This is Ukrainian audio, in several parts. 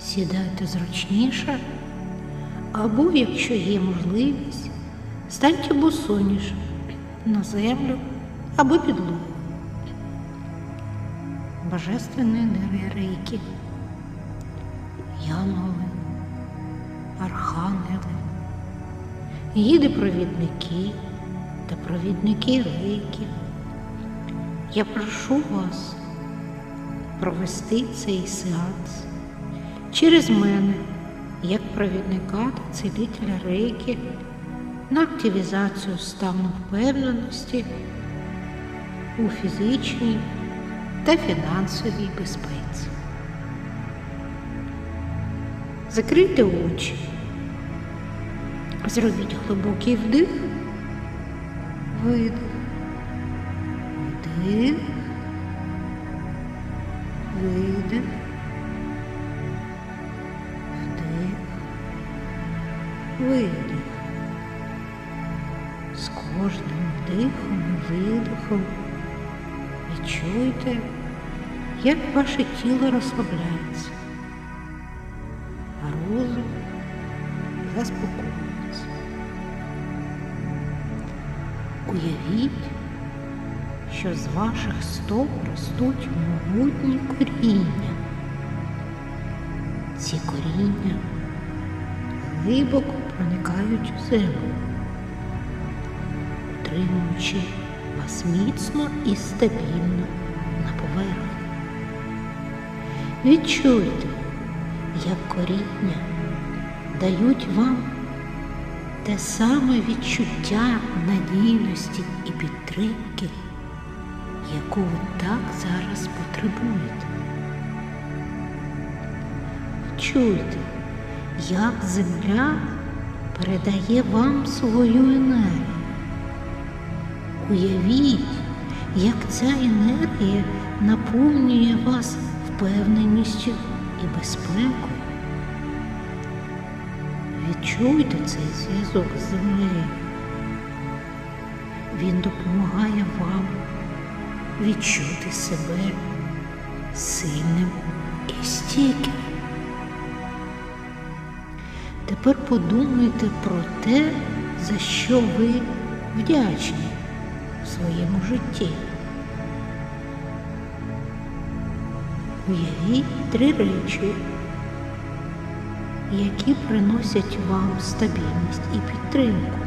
Сідайте зручніше, або, якщо є можливість, станьте босоніж на землю або підлогу. Божественна енергія рейки, янголи, архангели, гіди провідники та провідники рейки. Я прошу вас провести цей сеанс через мене, як провідника та цілителя рейки, на активізацію стану впевненості у фізичній та фінансовій безпеці. Закрийте очі, зробіть глибокий вдих, видих, вдих, видих, видих. З кожним вдихом і видихом відчуйте, як ваше тіло розслабляється, а розум заспокоюється. Уявіть, що з ваших стоп ростуть могутні коріння. Ці коріння глибоко проникають у землю, утримуючи вас міцно і стабільно на поверхні. Відчуйте, як коріння дають вам те саме відчуття надійності і підтримки, яку ви так зараз потребуєте. Чуйте, як земля передає вам свою енергію. Уявіть, як ця енергія наповнює вас впевненістю і безпекою. Відчуйте цей зв'язок з землею. Він допомагає вам відчути себе сильним і стійким. Тепер подумайте про те, за що ви вдячні в своєму житті. Уявіть три речі, які приносять вам стабільність і підтримку.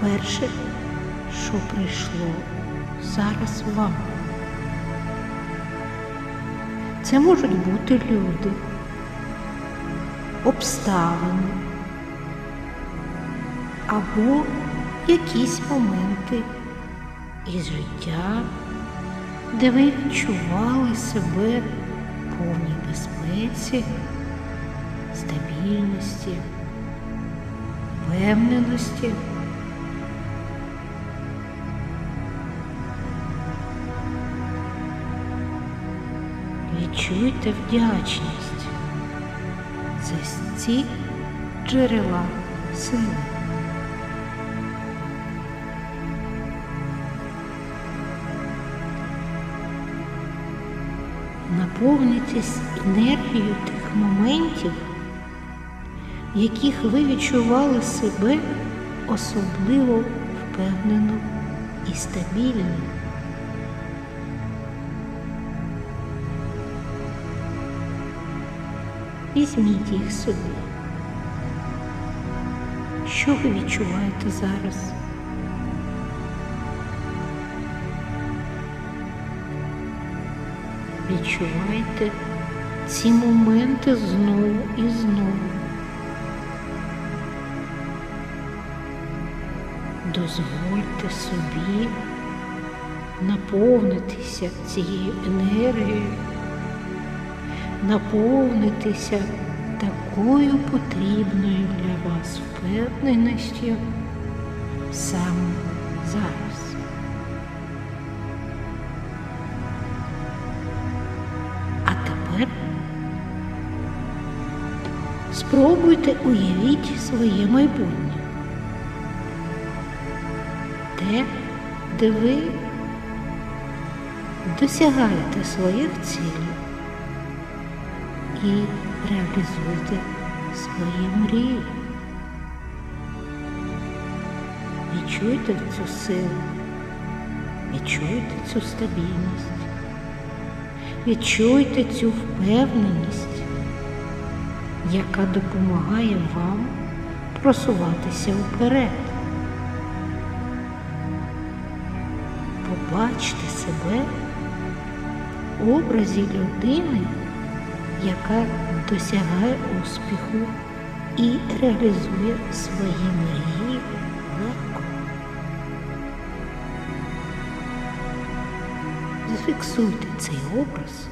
Перше, що прийшло зараз вам. Це можуть бути люди, обставини або якісь моменти із життя, де ви відчували себе в повній безпеці, стабільності, впевненості. Відчуйте вдячність за ці джерела сили. Наповнитесь енергією тих моментів, в яких ви відчували себе особливо впевнено і стабільно. Візьміть їх собі. Що ви відчуваєте зараз? Відчувайте ці моменти знову і знову. Дозвольте собі наповнитися цією енергією, наповнитися такою потрібною для вас впевненістю саме зараз. А тепер спробуйте уявіть своє майбутнє. Те, де ви досягаєте своїх цілей, і реалізуйте свої мрії. Відчуйте цю силу, відчуйте цю стабільність, відчуйте цю впевненість, яка допомагає вам просуватися вперед. Побачте себе в образі людини, яка досягає успіху і реалізує свої мрії легко. Зафіксуйте цей образ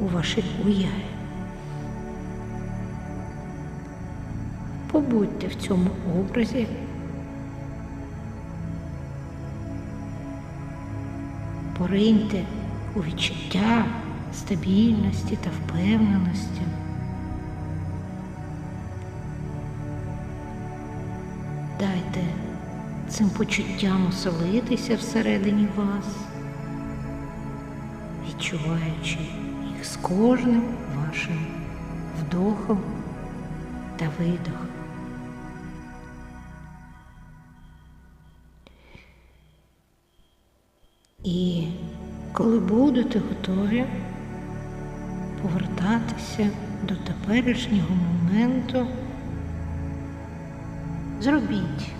у вашій уяві. Побудьте в цьому образі. Пориньте у відчуття стабільності та впевненості. Дайте цим почуттям оселитися всередині вас, відчуваючи їх з кожним вашим вдохом та видохом. І коли будете готові повертатися до теперішнього моменту, зробіть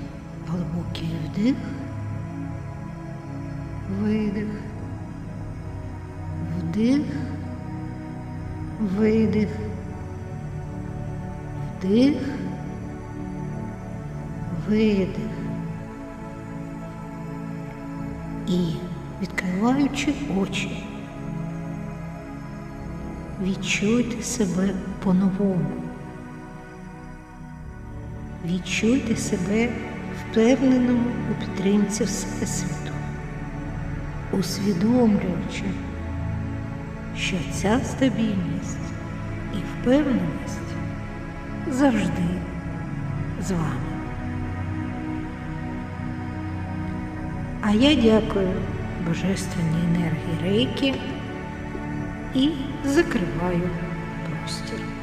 глибокий вдих, видих, вдих, видих, вдих, видих. І відкриваючи очі, відчуйте себе по-новому. Відчуйте себе впевненому у підтримці Всесвіту, усвідомлюючи, що ця стабільність і впевненість завжди з вами. А я дякую Божественній енергії Рейки і закриваю простір.